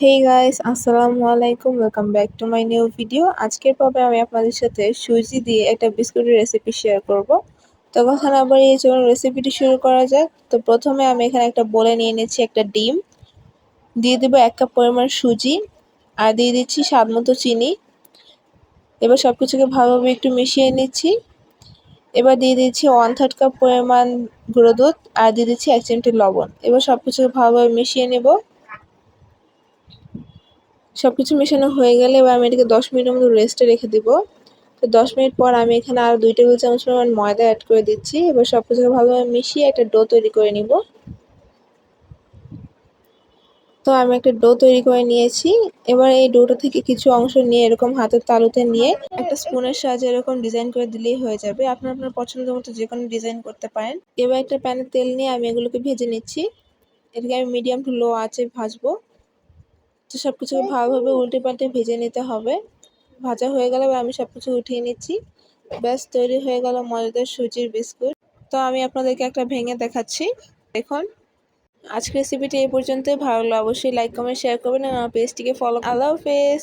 হেই guys আসসালামু আলাইকুম welcome back to my new video আজকের পর্বে আমি আপনাদের সাথে সুজি দিয়ে একটা বিস্কুটের রেসিপি শেয়ার করব। তো কথা না বাড়িয়ে চলুন রেসিপিটি শুরু করা যাক। তো প্রথমে আমি এখানে একটা বলে নিয়ে নিচ্ছি একটা ডিম। দিয়ে দেবো এক কাপ পরিমাণ সুজি আর দিয়ে দিচ্ছি স্বাদ মতো চিনি। এবার সব কিছুকে ভালোভাবে একটু মিশিয়ে নিচ্ছি। এবার দিয়ে দিচ্ছি ওয়ান থার্ড কাপ পরিমাণ গুঁড়ো দুধ আর দিয়ে দিচ্ছি এক চিমটি লবণ। এবার সব কিছুকে ভালোভাবে মিশিয়ে নেব। সব কিছু মেশানো হয়ে গেলে এবার আমি এটাকে দশ মিনিটের মতো রেস্টে রেখে দিব। তো দশ মিনিট পর আমি এখানে আরও দুই টেবিল চামচ পরিমাণ ময়দা অ্যাড করে দিচ্ছি। এবার সব কিছুকে ভালোভাবে মিশিয়ে একটা ডো তৈরি করে নিব। তো আমি একটা ডো তৈরি করে নিয়েছি। এবার এই ডোটা থেকে কিছু অংশ নিয়ে এরকম হাতের তালুতে নিয়ে একটা স্পুনের সাহায্যে এরকম ডিজাইন করে দিলেই হয়ে যাবে। আপনার আপনার পছন্দ মতো যে কোনো ডিজাইন করতে পারেন। এবার একটা প্যানে তেল নিয়ে আমি এগুলোকে ভেজে নিচ্ছি। এটাকে আমি মিডিয়াম টু লো আঁচে ভাজবো। তো সব কিছু ভালোভাবে উল্টে পাল্টে ভেজে নিতে হবে। ভাজা হয়ে গেলে আমি সব কিছু উঠিয়ে নিচ্ছি। ব্যাস, তৈরি হয়ে গেল মজাদার সুজির বিস্কুট। তো আমি আপনাদেরকে একটা ভেঙে দেখাচ্ছি। দেখুন, আজকের রেসিপিটি এই পর্যন্তই। ভালো লাগলে অবশ্যই লাইক কমেন্ট শেয়ার করবেন আর পেজটিকে ফলো আল্লাহ হাফেজ!